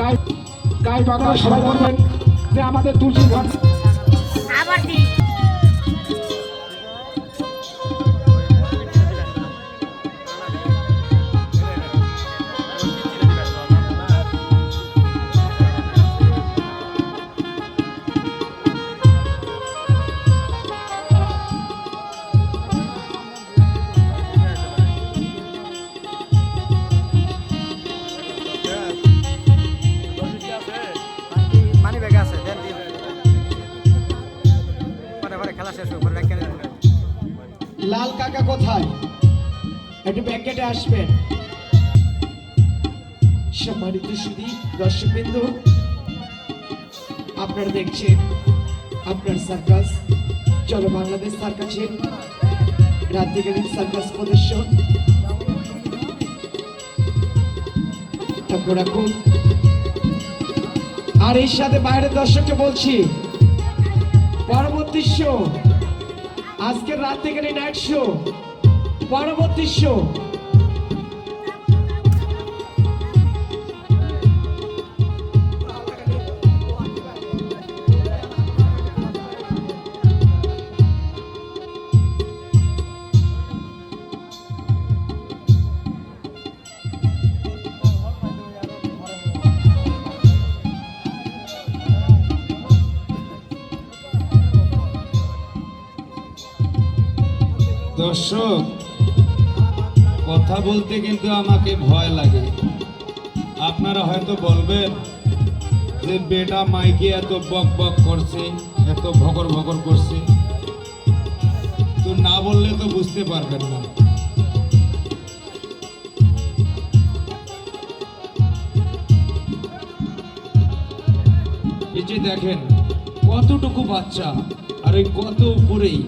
গাই বাংলা সবাই বলবেন যে আমাদের তুলসী ঘাট লাল কাকা কোথায়? একটু ব্যাকেটে আসবেন। সম্মানিত সুদী দর্শকবৃন্দ, আপনারা দেখছেন আপনার সার্কাস চলো বাংলাদেশ সার্কাসের রাত্রিকালীন সার্কাস প্রদর্শন। রাখুন। আর এর সাথে বাইরের দর্শককে বলছি পরবর্তী শো আজকের রাত থেকে নাইট শো পরবর্তী শো দর্শক, কথা বলতে কিন্তু আমাকে ভয় লাগে। আপনারা হয়তো বলবেন যে, বেটা মাইকে এত বক বক করছে, এত ভগর ভগর করছে। তো না বললে তো বুঝতে পারবেন না। এই দেখেন, কতটুকু বাচ্চা, আর ওই কত উপরেই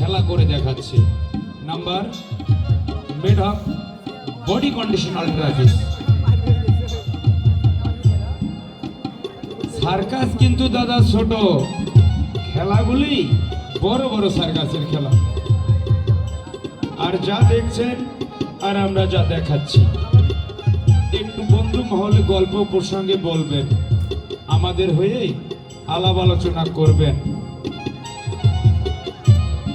খেলা করে দেখাচ্ছে। Number made of body condition আলট্রাফিস circus কিন্তু দাদা ছোট। খেলাগুলি বড় বড় সার্কাসের খেলা। আর যা দেখছেন আর আমরা যা দেখাচ্ছি, একটু বন্ধু মহলে গল্প প্রসঙ্গে বলবেন। আমাদের হয়ে আলাপ আলোচনা করবেন।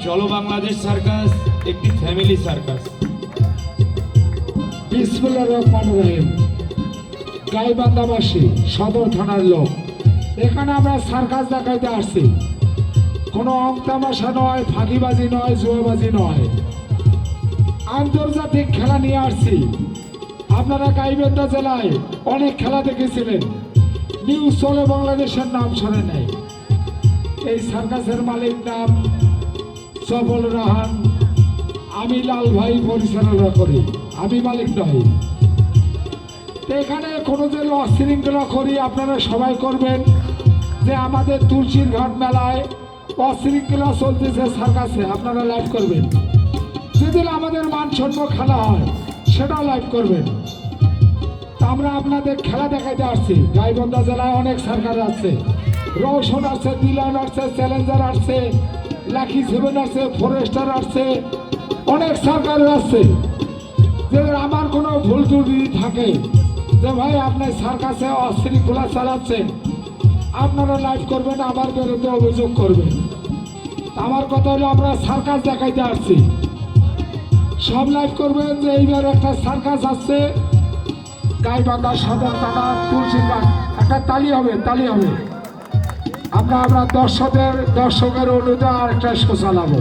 চলো বাংলাদেশ সার্কাস, একটি ফ্যামিলি সার্কাস। বিসমুল্লাহ রহমান রহিম সদর থানার লোক। এখানে আমরা সার্কাস দেখাইতে আসছি। কোনো নয়, ফাঁকিবাজি নয়, জুয়াবাজি নয়। আন্তর্জাতিক খেলা নিয়ে আসছি। আপনারা গাইবান্ধা জেলায় অনেক খেলা দেখেছিলেন। নিউজ চলে বাংলাদেশের নাম শোনে নেই এই সার্কাসের মালিক নাম সফল রাহান, আমি লাল ভাই পরিচালনা করি, আমি মালিক নই। এখানে কোনো যে অশৃঙ্খলা করি, আপনারা সবাই করবেন যে আমাদের তুলসীর ঘাট মেলায় অশৃঙ্খলা চলতেছে সার্কাসে, আপনারা লাইভ করবেন। যেদিন আমাদের মানসম্য খেলা হয়, সেটাও লাইভ করবেন। আমরা আপনাদের খেলা দেখাইতে আসছি। গাইবন্ধা জেলায় অনেক সরকার আছে। রৌশন আসছে দিলান আসছে, চ্যালেঞ্জার আসছে লাকি সেভেন আসছে ফরেস্টার আসছে, অনেক সরকার আসছে। যে আমার কোনো ভুল ত্রুটি থাকে, যে ভাই আপনি সার্কাসে অশৃঙ্খলা চালাচ্ছেন, আপনারা লাইভ করবেন, আমার বিরুদ্ধে অভিযোগ করবেন। আমার কথা হলো, আমরা সার্কাস দেখাইতে আসছি। সব লাইভ করবেন যে এইবার একটা সার্কাস আসছে, গাইবান্ধা সদর থানা তুলসীবাগ একটা তালি হবে তালি হবে। আমরা আমরা দর্শকের দর্শকের অনুদান আর একটা শো চালাবো।